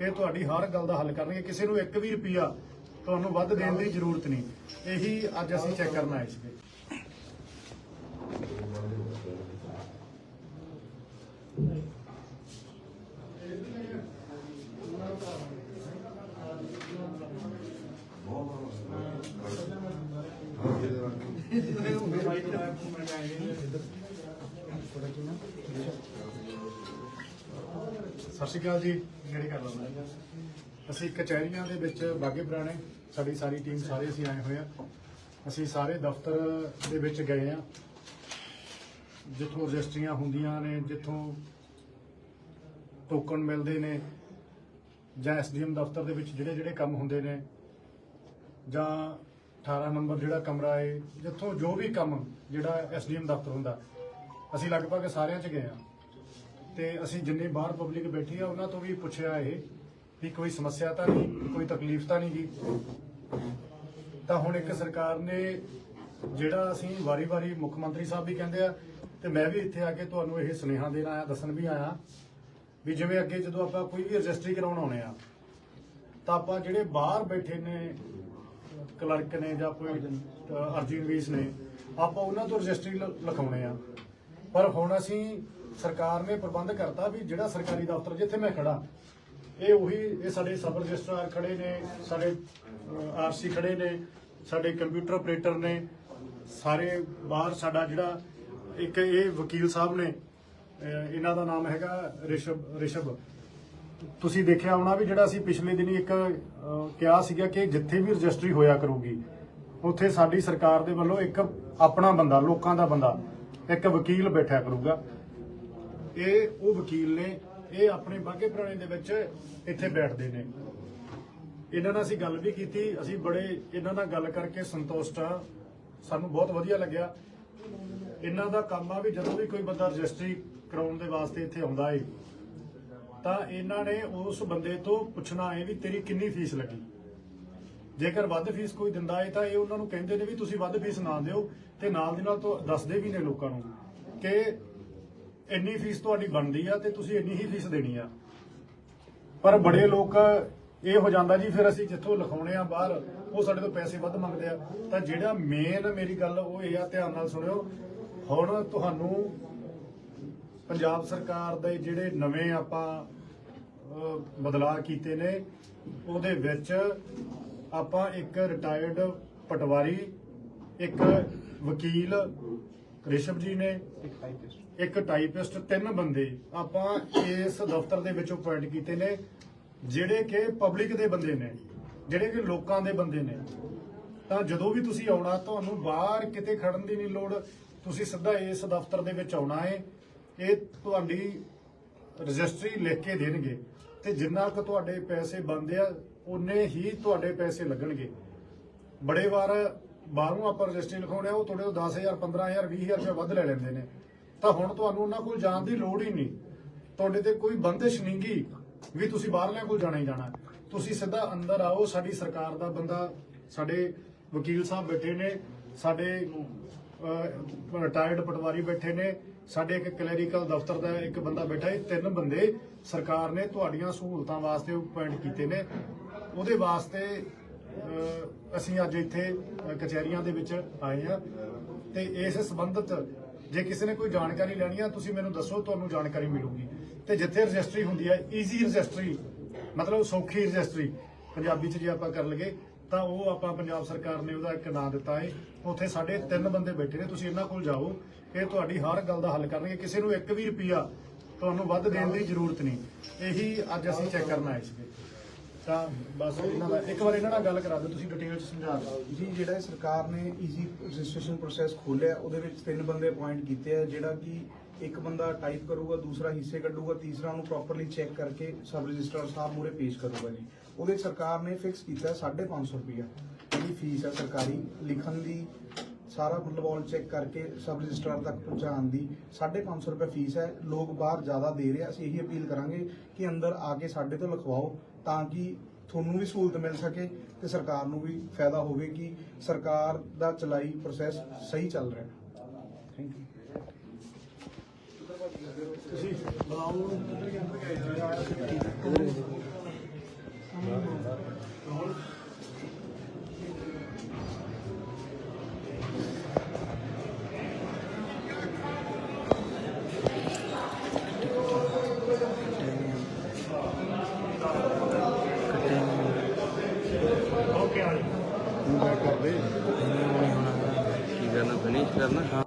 ਇਹ ਤੁਹਾਡੀ ਹਰ ਗੱਲ ਦਾ ਹੱਲ ਕਰਨਗੇ। ਕਿਸੇ ਨੂੰ ਇੱਕ ਵੀ ਰੁਪਿਆ ਤੁਹਾਨੂੰ ਵੱਧ ਦੇਣ ਦੀ ਜ਼ਰੂਰਤ ਨਹੀਂ। ਇਹੀ ਅੱਜ ਅਸੀਂ ਚੈੱਕ ਕਰਨ ਆਏ ਸੀਗੇ। ਸਤਿ ਸ਼੍ਰੀ ਅਕਾਲ ਜੀ। ਜਿਹੜੀ ਕਰ ਲਵਾਂ ਅਸੀਂ ਕਚਹਿਰੀਆਂ ਦੇ ਵਿੱਚ ਬਾਗੇ ਪੁਰਾਣੇ, ਸਾਡੀ ਸਾਰੀ ਟੀਮ ਸਾਰੇ ਅਸੀਂ ਆਏ ਹੋਏ ਆ। ਅਸੀਂ ਸਾਰੇ ਦਫ਼ਤਰ ਦੇ ਵਿੱਚ ਗਏ ਆ। ਜਿੱਥੋਂ ਰਜਿਸਟਰੀਆਂ ਹੁੰਦੀਆਂ ਨੇ, ਜਿੱਥੋਂ ਟੋਕਨ ਮਿਲਦੇ ਨੇ, ਜਾਂ ਐਸਡੀਐਮ ਦਫ਼ਤਰ ਦੇ ਵਿੱਚ ਜਿਹੜੇ ਜਿਹੜੇ ਕੰਮ ਹੁੰਦੇ ਨੇ, ਜਾਂ 18 ਨੰਬਰ ਜਿਹੜਾ ਕਮਰਾ ਹੈ ਜਿੱਥੋਂ ਜੋ ਵੀ ਕੰਮ ਜਿਹੜਾ ਐਸਡੀਐਮ ਦਫ਼ਤਰ ਹੁੰਦਾ, ਅਸੀਂ ਲਗਭਗ ਸਾਰਿਆਂ 'ਚ ਗਏ ਆ। ਤੇ ਅਸੀਂ ਜਿੰਨੇ ਬਾਹਰ ਪਬਲਿਕ ਬੈਠੀ ਆ ਉਹਨਾਂ ਤੋਂ ਵੀ ਪੁੱਛਿਆ ਇਹ ਵੀ ਕੋਈ ਸਮੱਸਿਆ ਤਾਂ ਨਹੀਂ ਕੋਈ ਤਕਲੀਫ ਤਾਂ ਨਹੀਂ ਗੀ। ਤਾਂ ਹੁਣ ਇੱਕ ਸਰਕਾਰ ਨੇ ਜਿਹੜਾ ਅਸੀਂ ਵਾਰੀ-ਵਾਰੀ ਮੁੱਖ ਮੰਤਰੀ ਸਾਹਿਬ ਵੀ ਕਹਿੰਦੇ ਆ ਤੇ ਮੈਂ ਵੀ ਇੱਥੇ ਆ ਕੇ ਤੁਹਾਨੂੰ ਇਹ ਸੁਨੇਹਾ ਦੇਣ ਆਇਆ ਦੱਸਣ ਵੀ ਆਇਆ ਵੀ ਜਿਵੇਂ ਅੱਗੇ ਜਦੋਂ ਆਪਾਂ ਕੋਈ ਵੀ ਰਜਿਸਟਰੀ ਕਰਾਉਣ ਆਉਣੇ ਆ ਤਾਂ ਆਪਾਂ ਜਿਹੜੇ ਬਾਹਰ ਬੈਠੇ ਨੇ ਕਲਰਕ ਨੇ ਜਾਂ ਕੋਈ ਅਹ, ਅਰਜੀ ਨਵੀਸ ਨੇ ਆਪਾਂ ਉਹਨਾਂ ਤੋਂ ਰਜਿਸਟਰੀ ਲ- ਲਿਖਾਉਣੇ ਆ। ਪਰ ਹੁਣ ਅਸੀਂ ਸਰਕਾਰ ਨੇ ਪ੍ਰਬੰਧ ਕਰਤਾ ਵੀ ਜਿਹੜਾ ਸਰਕਾਰੀ ਦਫ਼ਤਰ ਜਿੱਥੇ ਮੈਂ ਖੜਾ ਇਹ ਉਹੀ, ਇਹ ਸਾਡੇ ਸਬ ਰਜਿਸਟਰਾਰ ਖੜੇ ਨੇ, ਸਾਡੇ ਆਰਸੀ ਖੜੇ ਨੇ, ਸਾਡੇ ਕੰਪਿਊਟਰ ਆਪਰੇਟਰ ਨੇ, ਸਾਰੇ ਬਾਹਰ ਸਾਡਾ ਜਿਹੜਾ, ਇੱਕ ਇਹ ਵਕੀਲ ਸਾਹਿਬ ਨੇ ਇਹਨਾਂ ਦਾ ਨਾਮ ਹੈਗਾ ਰਿਸ਼ਵ ਰਿਸ਼ਵ। ਤੁਸੀਂ ਦੇਖਿਆ ਹੋਣਾ ਵੀ ਜਿਹੜਾ ਅਸੀਂ ਪਿਛਲੇ ਦਿਨੀ ਇੱਕ ਕਿਹਾ ਸੀਗਾ ਕਿ ਜਿੱਥੇ ਵੀ ਰਜਿਸਟਰੀ ਹੋਇਆ ਕਰੂਗੀ, ਉੱਥੇ ਸਾਡੀ ਸਰਕਾਰ ਦੇ ਵੱਲੋਂ ਇੱਕ ਆਪਣਾ ਬੰਦਾ, ਲੋਕਾਂ ਦਾ ਬੰਦਾ, ਇੱਕ ਵਕੀਲ ਬੈਠਿਆ ਕਰੂਗਾ। ਇਹ ਉਹ ਵਕੀਲ ਨੇ, ਇਹ ਆਪਣੇ ਬਾਗੇ ਪੁਰਾਣੇ ਦੇ ਵਿੱਚ ਇੱਥੇ ਬੈਠਦੇ ਨੇ। ਇਹਨਾਂ ਨਾਲ ਅਸੀਂ ਗੱਲ ਵੀ ਕੀਤੀ, ਅਸੀਂ ਬੜੇ ਇਹਨਾਂ ਨਾਲ ਗੱਲ ਕਰਕੇ ਸੰਤੁਸ਼ਟ ਆ ਸਾਨੂੰ ਬਹੁਤ ਵਧੀਆ ਲੱਗਿਆ। ਇਹਨਾਂ ਦਾ ਕੰਮ ਆ ਵੀ ਜਦੋਂ ਵੀ ਕੋਈ ਬੰਦਾ ਰਜਿਸਟਰੀ ਕਰਾਉਣ ਦੇ ਵਾਸਤੇ ਇੱਥੇ ਆਉਂਦਾ ਏ, ਤਾਂ ਇਹਨਾਂ ਨੇ ਉਸ ਬੰਦੇ ਤੋਂ ਪੁੱਛਣਾ ਏ ਵੀ ਤੇਰੀ ਕਿੰਨੀ ਫੀਸ ਲੱਗੀ। ਜੇਕਰ ਵੱਧ ਫੀਸ ਕੋਈ ਦਿੰਦਾ ਏ, ਤਾਂ ਇਹ ਉਹਨਾਂ ਨੂੰ ਕਹਿੰਦੇ ਨੇ ਵੀ ਤੁਸੀਂ ਵੱਧ ਫੀਸ ਨਾ ਦਿਓ ਤੇ ਨਾਲ ਦੀ ਨਾਲ ਤੋਂ ਦੱਸਦੇ ਵੀ ਨੇ ਲੋਕਾਂ ਨੂੰ ਕਿ ਇੰਨੀ ਫੀਸ ਤੁਹਾਡੀ ਬਣਦੀ ਆ ਤੇ ਤੁਸੀਂ ਇੰਨੀ ਹੀ ਫੀਸ ਦੇਣੀ ਆ। ਪਰ ਬੜੇ ਲੋਕ ਇਹ ਹੋ ਜਾਂਦਾ ਜੀ, ਫਿਰ ਅਸੀਂ ਜਿੱਥੋਂ ਲਿਖਾਉਣੇ ਆ ਬਾਹਰ, ਉਹ ਸਾਡੇ ਤੋਂ ਪੈਸੇ ਵੱਧ ਮੰਗਦੇ ਆ। ਤਾਂ ਜਿਹੜਾ ਮੇਨ ਮੇਰੀ ਗੱਲ ਉਹ ਇਹ ਆ, ਧਿਆਨ ਨਾਲ ਸੁਣਿਓ। ਹੁਣ ਤੁਹਾਨੂੰ ਪੰਜਾਬ ਸਰਕਾਰ ਦੇ ਜਿਹੜੇ ਨਵੇਂ ਆਪਾਂ ਬਦਲਾਅ ਕੀਤੇ ਨੇ, ਉਹਦੇ ਵਿੱਚ ਆਪਾਂ ਇੱਕ ਰਿਟਾਇਰਡ ਪਟਵਾਰੀ, ਇੱਕ ਵਕੀਲ ਰਿਸ਼ਵ ਜੀ ਨੇ ਇੱਕ ਟਾਈਪਿਸਟ ਤਿੰਨ ਬੰਦੇ ਆਪਾਂ ਇਸ ਦਫ਼ਤਰ ਦੇ ਵਿੱਚੋਂ ਅਪਾਇੰਟ ਕੀਤੇ ਨੇ, ਜਿਹੜੇ ਕਿ ਪਬਲਿਕ ਦੇ ਬੰਦੇ ਨੇ, ਜਿਹੜੇ ਕਿ ਲੋਕਾਂ ਦੇ ਬੰਦੇ ਨੇ। ਤਾਂ ਜਦੋਂ ਵੀ ਤੁਸੀਂ ਆਉਣਾ, ਤੁਹਾਨੂੰ ਬਾਹਰ ਕਿਤੇ ਖੜਨ ਦੀ ਨਹੀਂ ਲੋੜ। ਤੁਸੀਂ ਸਿੱਧਾ ਇਸ ਦਫ਼ਤਰ ਦੇ ਵਿੱਚ ਆਉਣਾ ਹੈ ਇਹ ਤੁਹਾਡੀ ਰਜਿਸਟਰੀ ਲਿਖ ਕੇ ਦੇਣਗੇ ਤੇ ਜਿੰਨਾ ਕੁ ਤੁਹਾਡੇ ਪੈਸੇ ਬਣਦੇ ਆ ਉਨੇ ਹੀ ਤੁਹਾਡੇ ਪੈਸੇ ਲੱਗਣਗੇ। ਬੜੇ ਵਾਰ ਬਾਹਰੋਂ ਆਪਾਂ ਰਜਿਸਟਰੀ ਲਿਖਾਉਣੇ ਆ, ਉਹ ਤੁਹਾਡੇ ਤੋਂ 10000 15000 20000 ਰੁਪਏ ਵੱਧ ਲੈ ਲੈਂਦੇ ਨੇ। ਤਾਂ ਹੁਣ ਤੁਹਾਨੂੰ ਉਹਨਾਂ ਕੋਲ ਜਾਣ ਦੀ ਲੋੜ ਹੀ ਨਹੀਂ। ਤੁਹਾਡੇ ਤੇ ਕੋਈ ਬੰਦਿਸ਼ ਨਹੀਂਗੀ ਵੀ ਤੁਸੀਂ ਬਾਹਰਲਿਆਂ ਕੋਲ ਜਾਣਾ ਹੀ ਜਾਣਾ। ਤੁਸੀਂ ਸਿੱਧਾ ਅੰਦਰ ਆਓ, ਸਾਡੀ ਸਰਕਾਰ ਦਾ ਬੰਦਾ, ਸਾਡੇ ਵਕੀਲ ਸਾਹਿਬ ਬੈਠੇ ਨੇ, ਸਾਡੇ ਰਿਟਾਇਰਡ ਪਟਵਾਰੀ ਬੈਠੇ ਨੇ, ਸਾਡੇ ਇੱਕ ਕਲੈਰੀਕਲ ਦਫ਼ਤਰ ਦਾ ਇੱਕ ਬੰਦਾ ਬੈਠਾ ਇਹ ਤਿੰਨ ਬੰਦੇ ਸਰਕਾਰ ਨੇ ਤੁਹਾਡੀਆਂ ਸਹੂਲਤਾਂ ਵਾਸਤੇ ਅਪਾਇੰਟ ਕੀਤੇ ਨੇ। ਉਹਦੇ ਵਾਸਤੇ ਅਸੀਂ ਅੱਜ ਇੱਥੇ ਕਚਹਿਰੀਆਂ ਦੇ ਵਿੱਚ ਆਏ ਆ ਤੇ ਇਸ ਸੰਬੰਧਤ ਜੇ ਕਿਸੇ ਨੇ ਕੋਈ ਜਾਣਕਾਰੀ ਲੈਣੀ ਆ, ਤੁਸੀਂ ਮੈਨੂੰ ਦੱਸੋ, ਤੁਹਾਨੂੰ ਜਾਣਕਾਰੀ ਮਿਲੂਗੀ। ਤੇ ਜਿੱਥੇ ਰਜਿਸਟਰੀ ਹੁੰਦੀ ਹੈ ਈਜ਼ੀ ਰਜਿਸਟਰੀ, ਮਤਲਬ ਸੌਖੀ ਰਜਿਸਟਰੀ, ਪੰਜਾਬੀ ਚ ਜੇ ਆਪਾਂ ਕਰ ਲਈਏ, ਤਾਂ ਉਹ ਆਪਾਂ ਪੰਜਾਬ ਸਰਕਾਰ ਨੇ ਉਹਦਾ ਇੱਕ ਨਾਂ ਦਿੱਤਾ ਹੈ ਉੱਥੇ ਸਾਡੇ ਤਿੰਨ ਬੰਦੇ ਬੈਠੇ ਨੇ, ਤੁਸੀਂ ਇਹਨਾਂ ਕੋਲ ਜਾਓ, ਇਹ ਤੁਹਾਡੀ ਹਰ ਗੱਲ ਦਾ ਹੱਲ ਕਰਨਗੇ। ਕਿਸੇ ਨੂੰ 1 ਵੀ ਰੁਪਿਆ ਤੁਹਾਨੂੰ ਵੱਧ ਦੇਣ ਦੀ ਜ਼ਰੂਰਤ ਨਹੀਂ। ਇਹੀ ਅੱਜ ਅਸੀਂ ਚੈੱਕ ਕਰਨ ਆਏ ਸੀਗੇ। ਤਾਂ ਬਸ ਇਹਨਾਂ ਦਾ ਇੱਕ ਵਾਰ ਇਹਨਾਂ ਨਾਲ ਗੱਲ ਕਰਾ ਦਿਓ, ਤੁਸੀਂ ਡਿਟੇਲ ਚ ਸਮਝਾ ਦਿਓ। ਜੀ, ਜਿਹੜਾ ਇਹ ਸਰਕਾਰ ਨੇ ਈਜ਼ੀ ਰਜਿਸਟ੍ਰੇਸ਼ਨ ਪ੍ਰੋਸੈਸ ਖੋਲਿਆ ਉਹਦੇ ਵਿੱਚ ਤਿੰਨ ਬੰਦੇ ਅਪਾਇੰਟ ਕੀਤੇ ਆ, ਜਿਹੜਾ ਕਿ ਇੱਕ ਬੰਦਾ ਟਾਈਪ ਕਰੂਗਾ, ਦੂਸਰਾ ਹਿੱਸੇ ਕੱਢੂਗਾ, ਤੀਸਰਾ ਉਹਨੂੰ ਪ੍ਰੋਪਰਲੀ ਚੈੱਕ ਕਰਕੇ ਸਬ ਰਜਿਸਟਰਾਰ ਸਾਹਿਬ ਮੂਰੇ ਪੇਸ਼ ਕਰੂਗਾ ਜੀ। ਉਹਦੇ ਸਰਕਾਰ ਨੇ ਫਿਕਸ ਕੀਤਾ 550 ਰੁਪਇਆ ਜਿਹੜੀ ਫੀਸ ਹੈ ਸਰਕਾਰੀ। ਲਿਖਣ ਦੀ ਸਾਰਾ ਮਤਲਬ ਆਲ ਚੈੱਕ ਕਰਕੇ ਸਬ ਰਜਿਸਟਰਾਰ ਤੱਕ ਪਹੁੰਚਾਉਣ ਦੀ 550 ਰੁਪਏ ਫੀਸ ਹੈ। ਲੋਕ ਬਾਹਰ ਜ਼ਿਆਦਾ ਦੇ ਰਹੇ ਆ। ਅਸੀਂ ਇਹੀ ਅਪੀਲ ਕਰਾਂਗੇ ਕਿ ਅੰਦਰ ਆ ਕੇ ਸਾਡੇ ਤੋਂ ਲਿਖਵਾਓ। ਤਾਂ ਕਿ ਤੁਹਾਨੂੰ ਵੀ ਸਹੂਲਤ ਮਿਲ ਸਕੇ ਤੇ ਸਰਕਾਰ ਨੂੰ ਵੀ ਫਾਇਦਾ ਹੋਵੇ ਕਿ ਸਰਕਾਰ ਦਾ ਚਲਾਈ ਪ੍ਰੋਸੈਸ ਸਹੀ ਚੱਲ ਰਿਹਾ। ਥੈਂਕ ਯੂ ਕੀ ਕਰਨਾ ਫਿਨਿਸ਼ ਕਰਨਾ